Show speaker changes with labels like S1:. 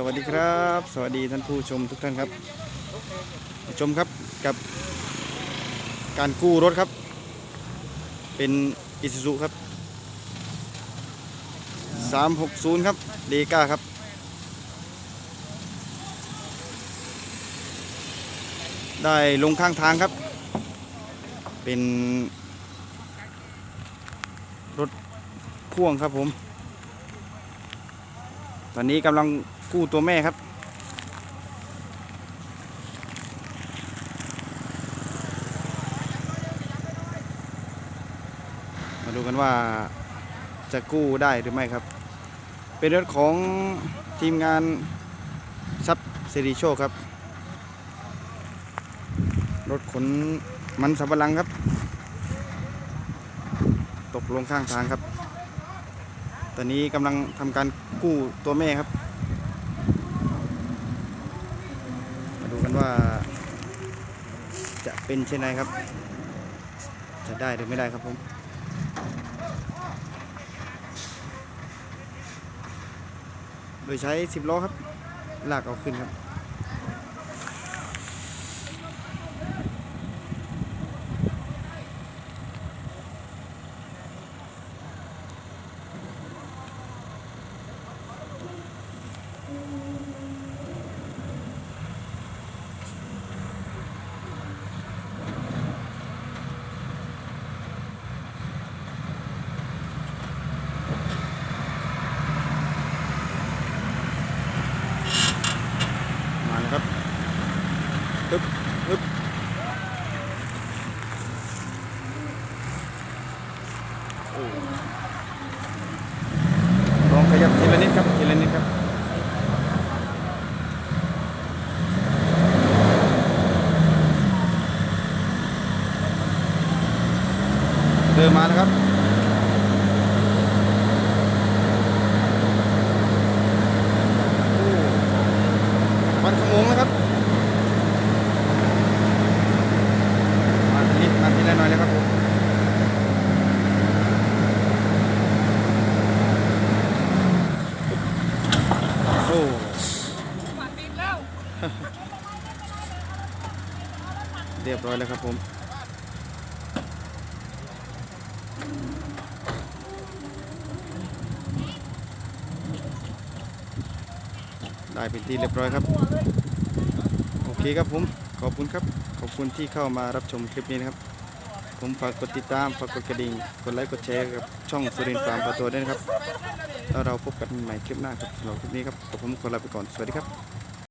S1: สวัสดีครับ สวัสดีท่านผู้ชมทุกท่านครับชมครับกับการกู้รถครับ เป็นอิซูซุครับ 360 ครับเดกาครับ ได้ลงข้างทางครับ เป็นรถพ่วงครับผม ตอนนี้กำลัง กู้ตัวแม่ครับ มาดูกันว่าจะกู้ได้หรือไม่ครับ เป็นรถของทีมงานซับเซริโชครับ รถขนมันสำปะหลังครับ ตกลงข้างทางครับ ตอนนี้กำลังทำการกู้ตัวแม่ครับ มาดู กันว่า จะเป็นเช่นไรครับ จะได้หรือไม่ได้ครับผมโดยใช้ 10 ล้อครับ ลากเอาขึ้นครับ ฮึบฮึบลองขยับทีละนิดครับทีละนิดครับเดินมาแล้วครับมันขโมงนะครับ มาทีนิดมาทีละหน่อยเลยครับผมโอ้ เรียบร้อยแล้วครับผมได้เป็นที่เรียบร้อยครับ โอเคครับผมขอบคุณครับ ขอบคุณที่เข้ามารับชมคลิปนี้นะครับ ผมฝากกดติดตาม ฝากกดกระดิ่ง กดไลค์ กดแชร์กับช่องสุรินทร์ฟาร์มปลาตัวด้วยนะครับ แล้วเราพบกันใหม่คลิปหน้าครับสำหรับคลิปนี้ครับผมขอลาไปก่อนสวัสดีครับ